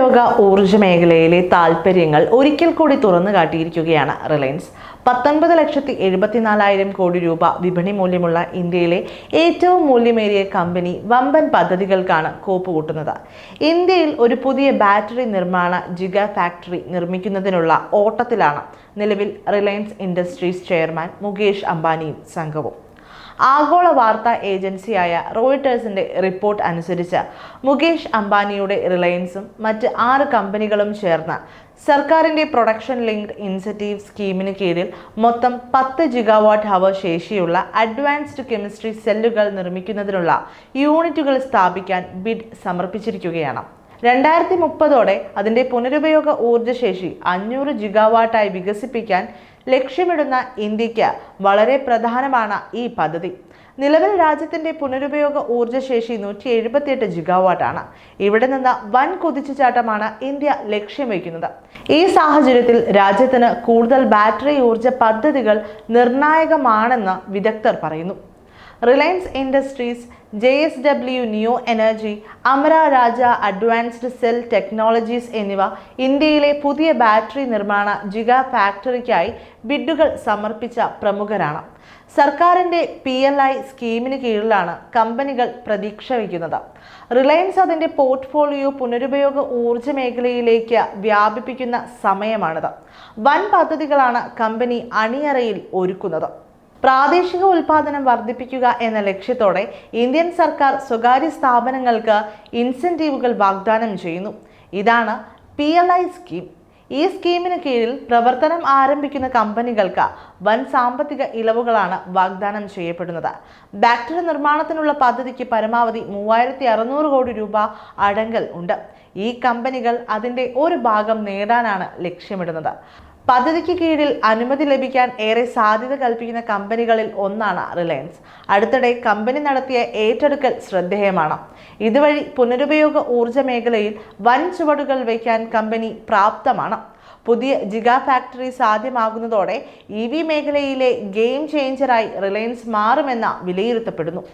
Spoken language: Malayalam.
പുനരുപയോഗ ഊർജ മേഖലയിലെ താൽപ്പര്യങ്ങൾ ഒരിക്കൽ കൂടി തുറന്നു കാട്ടിയിരിക്കുകയാണ് റിലയൻസ്. പത്തൊൻപത് ലക്ഷത്തി എഴുപത്തിനാലായിരം കോടി രൂപ വിപണി മൂല്യമുള്ള ഇന്ത്യയിലെ ഏറ്റവും മൂല്യമേറിയ കമ്പനി വമ്പൻ പദ്ധതികൾക്കാണ് കോപ്പ് കൂട്ടുന്നത്. ഇന്ത്യയിൽ ഒരു പുതിയ ബാറ്ററി നിർമ്മാണ ജിഗ ഫാക്ടറി നിർമ്മിക്കുന്നതിനുള്ള ഓട്ടത്തിലാണ് നിലവിൽ റിലയൻസ് ഇൻഡസ്ട്രീസ് ചെയർമാൻ മുകേഷ് അംബാനിയും സംഘവും. ആഗോള വാർത്താ ഏജൻസിയായ റോയിട്ടേഴ്സിന്റെ റിപ്പോർട്ട് അനുസരിച്ച് മുകേഷ് അംബാനിയുടെ റിലയൻസും മറ്റ് ആറ് കമ്പനികളും ചേർന്ന് സർക്കാരിന്റെ പ്രൊഡക്ഷൻ ലിങ്ക്ഡ് ഇൻസെറ്റീവ് സ്കീമിന് കീഴിൽ മൊത്തം പത്ത് ജിഗാവാട്ട് ഹവർ ശേഷിയുള്ള അഡ്വാൻസ്ഡ് കെമിസ്ട്രി സെല്ലുകൾ നിർമ്മിക്കുന്നതിനുള്ള യൂണിറ്റുകൾ സ്ഥാപിക്കാൻ ബിഡ് സമർപ്പിച്ചിരിക്കുകയാണ്. രണ്ടായിരത്തി മുപ്പതോടെ അതിന്റെ പുനരുപയോഗ ഊർജശേഷി അഞ്ഞൂറ് ജിഗാവാട്ടായി വികസിപ്പിക്കാൻ ലക്ഷ്യമിടുന്ന ഇന്ത്യയ്ക്ക് വളരെ പ്രധാനമാണ് ഈ പദ്ധതി. നിലവിൽ രാജ്യത്തിന്റെ പുനരുപയോഗ ഊർജശേഷി നൂറ്റി എഴുപത്തിയെട്ട് ജിഗാവാട്ടാണ്. ഇവിടെ നിന്ന് വൻ കുതിച്ചുചാട്ടമാണ് ഇന്ത്യ ലക്ഷ്യം വയ്ക്കുന്നത്. ഈ സാഹചര്യത്തിൽ രാജ്യത്തിന് കൂടുതൽ ബാറ്ററി ഊർജ പദ്ധതികൾ നിർണായകമാണെന്ന് വിദഗ്ധർ പറയുന്നു. Reliance Industries J S W New Energy Amara Raja Advanced Cell Technologies എന്നിവ ഇന്ത്യയിലെ പുതിയ ബാറ്ററി നിർമ്മാണ ജിഗ ഫാക്ടറിക്കായി ബിഡുകൾ സമർപ്പിച്ച പ്രമുഖരാണ്. സർക്കാരിന്റെ പി എൽ ഐ സ്കീമിന് കീഴിലാണ് കമ്പനികൾ പ്രതീക്ഷ വയ്ക്കുന്നത്. റിലയൻസ് അതിന്റെ പോർട്ട്ഫോളിയോ പുനരുപയോഗ ഊർജ മേഖലയിലേക്ക് വ്യാപിപ്പിക്കുന്ന സമയമാണിത്. വൻ പദ്ധതികളാണ് കമ്പനി അണിയറയിൽ ഒരുക്കുന്നത്. പ്രാദേശിക ഉൽപാദനം വർദ്ധിപ്പിക്കുക എന്ന ലക്ഷ്യത്തോടെ ഇന്ത്യൻ സർക്കാർ സ്വകാര്യ സ്ഥാപനങ്ങൾക്ക് ഇൻസെന്റീവുകൾ വാഗ്ദാനം ചെയ്യുന്നു. ഇതാണ് പി എൽ ഐ സ്കീം ഈ സ്കീമിന് കീഴിൽ പ്രവർത്തനം ആരംഭിക്കുന്ന കമ്പനികൾക്ക് വൻ സാമ്പത്തിക ഇളവുകളാണ് വാഗ്ദാനം ചെയ്യപ്പെടുന്നത്. ബാക്ടറി നിർമ്മാണത്തിനുള്ള പദ്ധതിക്ക് പരമാവധി മൂവായിരത്തി അറുന്നൂറ് കോടി രൂപ അടങ്കൽ ഉണ്ട്. ഈ കമ്പനികൾ അതിന്റെ ഒരു ഭാഗം നേടാനാണ് ലക്ഷ്യമിടുന്നത്. പദ്ധതിക്ക് കീഴിൽ അനുമതി ലഭിക്കാൻ ഏറെ സാധ്യത കൽപ്പിക്കുന്ന കമ്പനികളിൽ ഒന്നാണ് റിലയൻസ്. അടുത്തിടെ കമ്പനി നടത്തിയ ഏറ്റെടുക്കൽ ശ്രദ്ധേയമാണ്. ഇതുവഴി പുനരുപയോഗ ഊർജ മേഖലയിൽ വൻ ചുവടുകൾ വയ്ക്കാൻ കമ്പനി പ്രാപ്തമാണ്. പുതിയ ജിഗാ ഫാക്ടറി സാധ്യമാകുന്നതോടെ ഇ വി മേഖലയിലെ ഗെയിം ചേഞ്ചറായി റിലയൻസ് മാറുമെന്ന വിലയിരുത്തപ്പെടുന്നു.